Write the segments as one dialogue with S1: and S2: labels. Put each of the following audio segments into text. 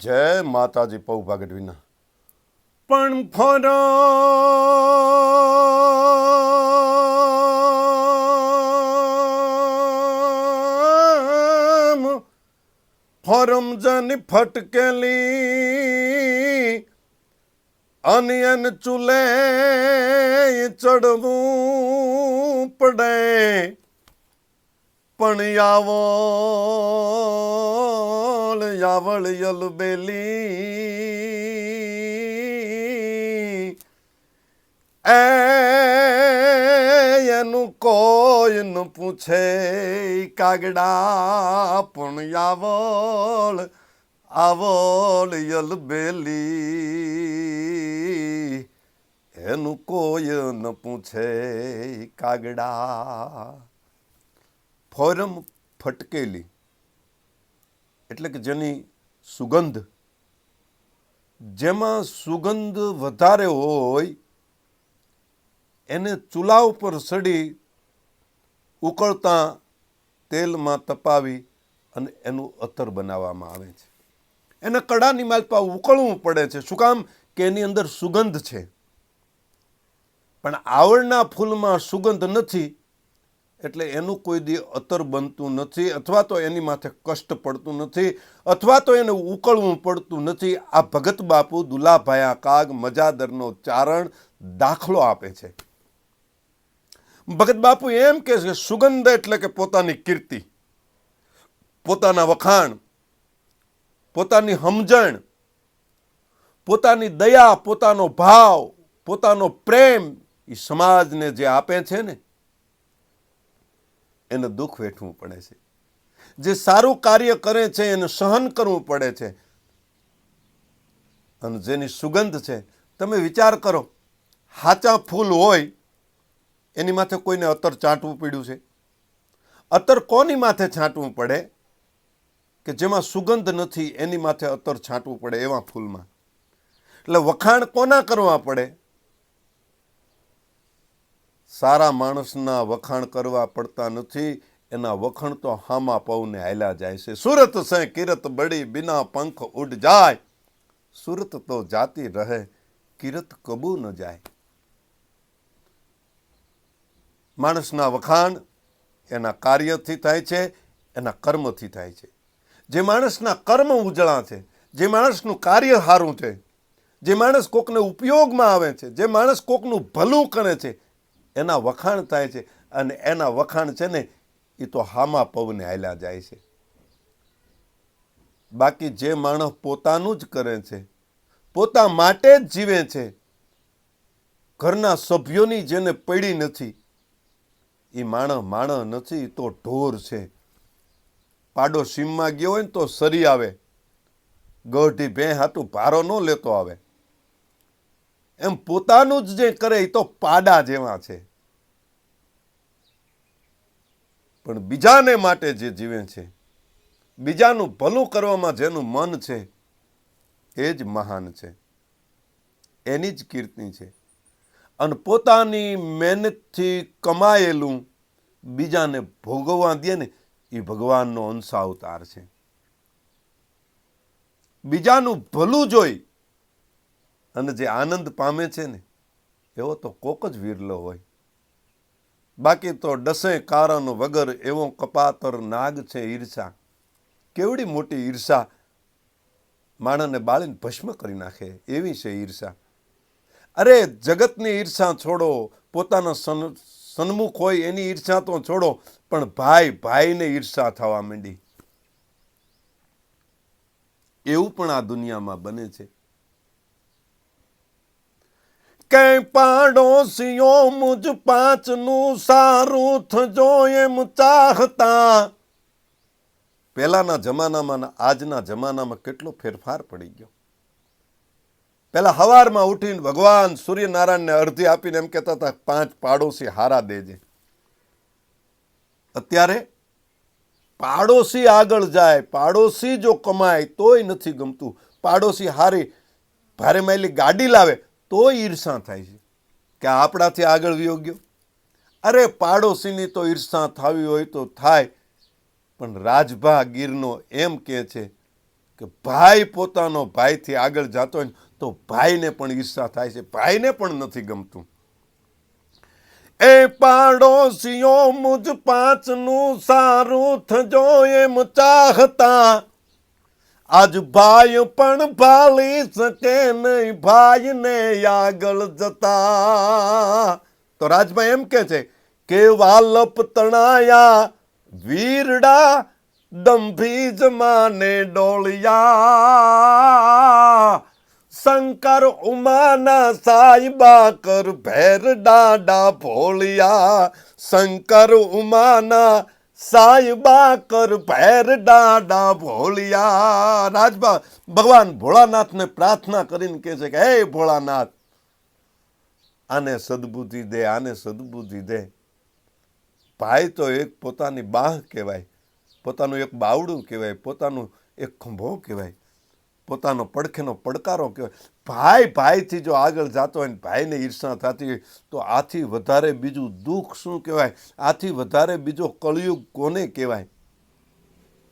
S1: જય માતાજી પૌ ભાગડવીના
S2: પણ ફરમ ફરમ જની ફટકેલી અનિયન ચૂલે ચડવું પડે. પણ યાવળ યાવળ યલબેલી એ એનું કોઈ ન પૂછે કાગડા પણ યાવળ આવળ યલબેલી એનું કોઈ ન પૂછે કાગડા
S1: ફોરમ ફટકેલી એટલે કે જેની સુગંધ. જેમાં સુગંધ વધારે હોય, એને ચૂલા ઉપર સડી ઉકળતા તેલમાં તપાવી અને એનું અત્તર બનાવવામાં આવે છે. એને કડાની માલપા ઉકળવું પડે છે. શું કામ? કે એની અંદર સુગંધ છે. પણ આવડના ફૂલમાં સુગંધ નથી એટલે એનું કોઈ દી અતર બનતું નથી, અથવા તો એની માથે કષ્ટ પડતું નથી, અથવા તો એને ઉકળવું પડતું નથી. આ ભગત બાપુ દુલાભાયા કાગ મજાદરનો ચારણ દાખલો આપે છે. ભગત બાપુ એમ કે છે સુગંધ એટલે કે પોતાની કીર્તિ, પોતાના વખાણ, પોતાની સમજણ, પોતાની દયા, પોતાનો ભાવ, પોતાનો પ્રેમ એ સમાજને જે આપે છે ને એને દુઃખ વેઠવું પડે છે. જે સારું કાર્ય કરે છે, એને સહન કરવું પડે છે. અને જેની સુગંધ છે, તમે વિચાર કરો, હાચા ફૂલ હોય, એની માથે કોઈને અતર ચાંટવું પડ્યું છે. અતર કોની માથે છાંટવું પડે? કે જેમાં સુગંધ નથી, એની માથે અતર છાંટવું પડે એવા ફૂલમાં. એટલે વખાણ કોના કરવા પડે? સારા માણસના વખાણ કરવા પડતા નથી, એના વખાણ તો હામા પવને હાલ્યા જાય છે. સુરત સે કિરત બળી બિના પંખ ઉડ જાય. સુરત તો જાતી રહે, કિરત કબૂ ન જાય. માણસના વખાણ એના કાર્યથી થાય છે, એના કર્મથી થાય છે. જે માણસના કર્મ ઉજળા છે, જે માણસનું કાર્ય સારું છે, જે માણસ કોકને ઉપયોગમાં આવે છે, જે માણસ કોકનું ભલું કરે છે એના વખાણ થાય છે અને એના વખાણ છે ને, એ તો હામા પવને હાલ્યા જાય છે. બાકી જે માણસ પોતાનું જ કરે છે, પોતા માટે જ જીવે છે, ઘરના સભ્યોની જેને પડી નથી, એ માણસ માણસ નથી તો ઢોર છે. પાડો સીમમાં ગયો હોય ને તો સરી આવે. ગઢી ભે હાટું ભારો ન લેતો આવે. એમ પોતાનું જ જે કરે એ તો પાડા જેવા છે. પણ બીજાને માટે જે જીવે છે, બીજાનું ભલું કરવામાં જેનું મન છે, એ જ મહાન છે. એની જ કીર્તિ છે. અને પોતાની મહેનતથી કમાયેલું બીજાને ભોગવવા દે ને એ ભગવાનનો અંશાવતાર છે. બીજાનું ભલું જોઈ અને જે આનંદ પામે છે ને, એવો તો કોક જ વિરલો હોય. બાકી તો ડસે કારણ વગર એવો કપાતર નાગ છે ઈર્ષા. કેવડી મોટી ઈર્ષા માણસને બાળીને ભસ્મ કરી નાખે એવી છે ઈર્ષા. અરે જગતની ઈર્ષા છોડો, પોતાના સન, સન્મુખ હોય એની ઈર્ષા તો છોડો, પણ ભાઈ ભાઈને ઈર્ષા થવા માંડી. એવું પણ આ દુનિયામાં બને છે. કે પાડોશીઓ મુજ પાંચનું સારું થજો એમ ચાહતા. પહેલાના જમાનામાં આજના જમાનામાં કેટલો ફેરફાર પડી ગયો. પહેલા હવારમાં ઉઠીને ભગવાન સૂર્યનારાયણને અડધી આપીને એમ કહેતા હતા, પાંચ પાડોશી હારા દેજે. અત્યારે પાડોશી આગળ જાય, પાડોશી જો કમાય તોય નથી ગમતું. પાડોશી હારી, ભારે માયલી ગાડી લાવે તોય ઈર્ષા થાય છે કે આપણાથી આગળ વિયો અરે પાડોશીની તો ઈર્ષા થવી હોય તો થાય, પણ રાજભા ગીરનો એમ કહે છે કે ભાઈ પોતાનો ભાઈથી આગળ જતો હોય તો ભાઈને પણ ઈર્ષા થાય છે, ભાઈને પણ નથી ગમતું. એ પાડોશીઓ મુજ પાંચનું સારું થજો એમ ચાહતા. આજ ભાઈ પણ ભાલી શકે નહીં, ભાઈને આગળ જતા. તો રાજભાઈ એમ કે છે કે વાલપ તણાયા, વીરડા દંભી જમાને ડોળિયા. શંકર ઉમાના સાઈબા કર ભેર ડાડા ભોળિયા શંકર ઉમાના સાઈબા કર ભેર ડાડા ભોળિયા. રાજભા, ભગવાન ભોળાનાથને પ્રાર્થના કરીને કહે છે કે, હે ભોળાનાથ, આને સદબુદ્ધિ દે, આને સદબુદ્ધિ દે. ભાઈ તો એક પોતાની બાહ કહેવાય, પોતાનું એક બાવડું કહેવાય, પોતાનું એક ખંભો કહેવાય. પોતાનો પડખેનો પડકારો કહેવાય. ભાઈ, ભાઈથી જો આગળ જતો હોય ને ભાઈને ઈર્ષા થતી હોય, તો આથી વધારે બીજું દુઃખ શું કહેવાય? આથી વધારે બીજો કળિયુગ કોને કહેવાય?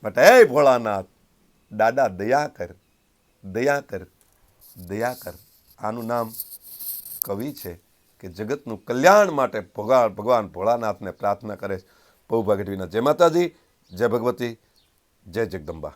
S1: બટ હે ભોળાનાથ, દાદા, દયા કર દયા કર દયા કર. આનું નામ કવિ છે કે જગતનું કલ્યાણ માટે ભગવાન ભગવાન ભોળાનાથને પ્રાર્થના કરે છે. પૌભા ગઢવીના જય માતાજી, જય ભગવતી, જય જગદંબા.